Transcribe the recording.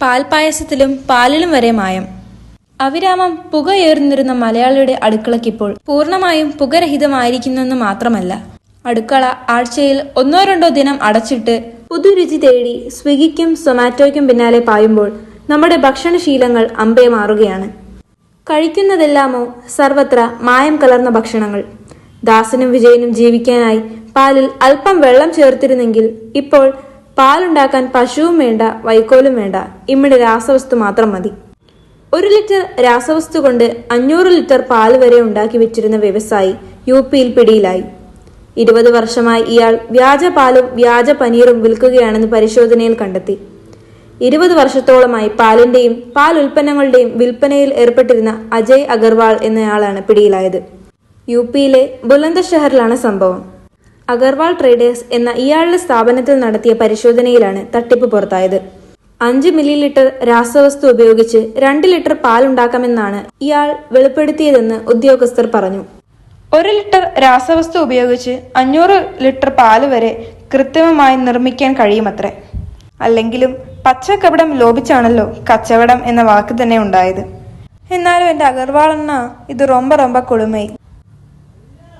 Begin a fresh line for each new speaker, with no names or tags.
പാൽപായസത്തിലും പാലിലും വരെ മായം. അവിരാമം പുകയേറുന്നിരുന്ന മലയാളിയുടെ അടുക്കളയ്ക്കിപ്പോൾ പൂർണമായും പുകരഹിതമായിരിക്കുന്നെന്ന് മാത്രമല്ല അടുക്കള ആഴ്ചയിൽ ഒന്നോ രണ്ടോ ദിനം അടച്ചിട്ട് പുതുരുചി തേടി സ്വിഗിക്കും സൊമാറ്റോയ്ക്കും പിന്നാലെ പായുമ്പോൾ നമ്മുടെ ഭക്ഷണശീലങ്ങൾ അമ്പേ മാറുകയാണ്. കഴിക്കുന്നതെല്ലാമോ സർവത്ര മായം കലർന്ന ഭക്ഷണങ്ങൾ. ദാസനും വിജയനും ജീവിക്കാനായി പാലിൽ അല്പം വെള്ളം ചേർത്തിരുന്നെങ്കിൽ ഇപ്പോൾ പാലുണ്ടാക്കാൻ പശുവും വേണ്ട വൈക്കോലും വേണ്ട. ഇമ്മിടെ രാസവസ്തു മാത്രം മതി. ഒരു ലിറ്റർ രാസവസ്തു കൊണ്ട് അഞ്ഞൂറ് ലിറ്റർ പാൽ വരെ ഉണ്ടാക്കി വെച്ചിരുന്ന വ്യവസായി യു പിയിൽ പിടിയിലായി. ഇരുപത് വർഷമായി ഇയാൾ വ്യാജ പാലും വ്യാജ പനീറും വിൽക്കുകയാണെന്ന് പരിശോധനയിൽ കണ്ടെത്തി. ഇരുപത് വർഷത്തോളമായി പാലിന്റെയും പാൽ ഉൽപ്പന്നങ്ങളുടെയും വിൽപ്പനയിൽ ഏർപ്പെട്ടിരുന്ന അജയ് അഗർവാൾ എന്നയാളാണ് പിടിയിലായത്. യു പിയിലെ ബുലന്ദഷഹറിലാണ് സംഭവം. അഗർവാൾ ട്രേഡേഴ്സ് എന്ന ഇയാളുടെ സ്ഥാപനത്തിൽ നടത്തിയ പരിശോധനയിലാണ് തട്ടിപ്പ് പുറത്തായത്. അഞ്ച് മില്ലി ലിറ്റർ രാസവസ്തു ഉപയോഗിച്ച് രണ്ട് ലിറ്റർ പാലുണ്ടാക്കാമെന്നാണ് ഇയാൾ വെളിപ്പെടുത്തിയതെന്ന് ഉദ്യോഗസ്ഥർ പറഞ്ഞു.
ഒരു ലിറ്റർ രാസവസ്തു ഉപയോഗിച്ച് അഞ്ഞൂറ് ലിറ്റർ പാൽ വരെ കൃത്രിമമായി നിർമ്മിക്കാൻ കഴിയുമത്രേ? അല്ലെങ്കിലും പച്ചക്കപടം ലോപിച്ചാണല്ലോ കച്ചവടം എന്ന വാക്ക് തന്നെ ഉണ്ടായത്. എന്നാലും എന്റെ അഗർവാളെന്ന ഇത് റൊമ്പ റൊമ്പ കൊളുമൈ